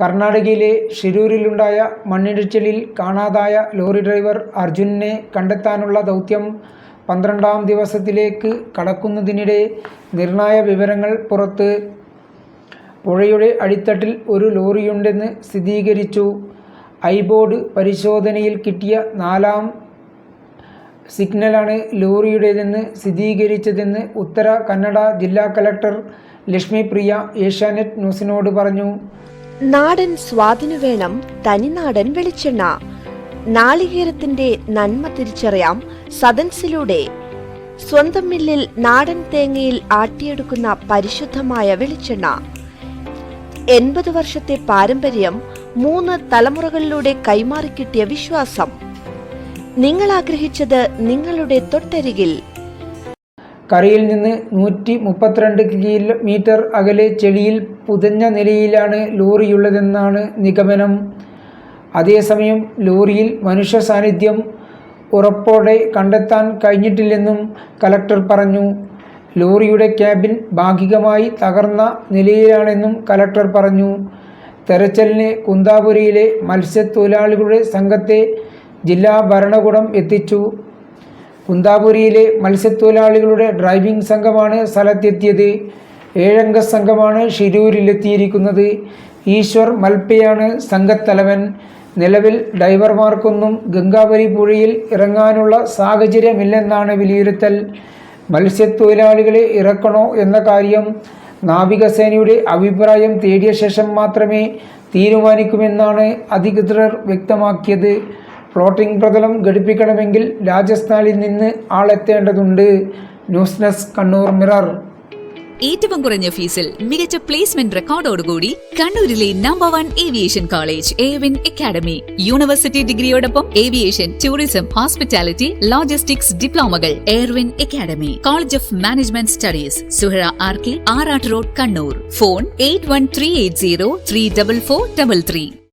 കർണാടകയിലെ ഷിരൂരിലുണ്ടായ മണ്ണിടിച്ചിലിൽ കാണാതായ ലോറി ഡ്രൈവർ അർജുനെ കണ്ടെത്താനുള്ള ദൗത്യം പന്ത്രണ്ടാം ദിവസത്തിലേക്ക് കടക്കുന്നതിനിടെ നിർണായ വിവരങ്ങൾ പുറത്ത്. പുഴയുടെ അടിത്തട്ടിൽ ഒരു ലോറിയുണ്ടെന്ന് സ്ഥിരീകരിച്ചു. ഐബോർഡ് പരിശോധനയിൽ കിട്ടിയ നാലാം സിഗ്നലാണ് ലോറിയുടേതെന്ന് സ്ഥിരീകരിച്ചതെന്ന് ഉത്തര കന്നഡ ജില്ലാ കലക്ടർ ലക്ഷ്മി പ്രിയ ഏഷ്യാനെറ്റ് ന്യൂസിനോട് പറഞ്ഞു. നാടൻ സ്വാദിനു വേണം തനിനാടൻ വെളിച്ചെണ്ണ. നാളികേരത്തിന്റെ നന്മ തിരിച്ചറിയാം സദൻസിലൂടെ. സ്വന്തം മില്ലിൽ നാടൻ തേങ്ങയിൽ ആട്ടിയെടുക്കുന്ന പരിശുദ്ധമായ വെളിച്ചെണ്ണ. എൺപത് വർഷത്തെ പാരമ്പര്യം മൂന്ന് തലമുറകളിലൂടെ കൈമാറിക്കിട്ടിയ വിശ്വാസം. നിങ്ങൾ ആഗ്രഹിച്ചത് നിങ്ങളുടെ തൊട്ടരികിൽ കരയിൽ നിന്ന് നൂറ്റി മുപ്പത്തിരണ്ട് കിലോമീറ്റർ അകലെ ചെളിയിൽ പുതഞ്ഞ നിലയിലാണ് ലോറിയുള്ളതെന്നാണ് നിഗമനം. അതേസമയം ലോറിയിൽ മനുഷ്യ സാന്നിധ്യം ഉറപ്പോടെ കണ്ടെത്താൻ കഴിഞ്ഞിട്ടില്ലെന്നും കലക്ടർ പറഞ്ഞു. ലോറിയുടെ ക്യാബിൻ ഭാഗികമായി തകർന്ന നിലയിലാണെന്നും കലക്ടർ പറഞ്ഞു. തെരച്ചിലിന് കുന്താപുരയിലെ മത്സ്യത്തൊഴിലാളികളുടെ സംഘത്തെ ജില്ലാ ഭരണകൂടം എത്തിച്ചു. കുന്താപുരിയിലെ മത്സ്യത്തൊഴിലാളികളുടെ ഡ്രൈവിംഗ് സംഘമാണ് സ്ഥലത്തെത്തിയത്. ഏഴംഗ സംഘമാണ് ഷിരൂരിലെത്തിയിരിക്കുന്നത്. ഈശ്വർ മൽപ്പയാണ് സംഘത്തലവൻ. നിലവിൽ ഡൈവർമാർക്കൊന്നും ഗംഗാപുരി പുഴയിൽ ഇറങ്ങാനുള്ള സാഹചര്യമില്ലെന്നാണ് വിലയിരുത്തൽ. മത്സ്യത്തൊഴിലാളികളെ ഇറക്കണോ എന്ന കാര്യം നാവികസേനയുടെ അഭിപ്രായം തേടിയ ശേഷം മാത്രമേ തീരുമാനിക്കുമെന്നാണ് അധികൃതർ വ്യക്തമാക്കിയത്. ഫ്ലോട്ടിംഗ് പ്രതലം ഘടിപ്പിക്കണമെങ്കിൽ രാജസ്ഥാനിൽ നിന്ന് ആളെത്തേണ്ടതുണ്ട്. News desk Kannur mirror. ഏറ്റവും കുറഞ്ഞ ഫീസിൽ മികച്ച പ്ലേസ്മെന്റ് റെക്കോർഡോടുകൂടി കണ്ണൂരിലെ നമ്പർ വൺ ഏവിയേഷൻ കോളേജ് എവിൻ അക്കാഡമി യൂണിവേഴ്സിറ്റി ഡിഗ്രിയോടൊപ്പം aviation tourism hospitality logistics ഡിപ്ലോമകൾ Airwin academy college of management studies Suhara R K Arattu road Kannur. Phone eight one three eight zero three double four double three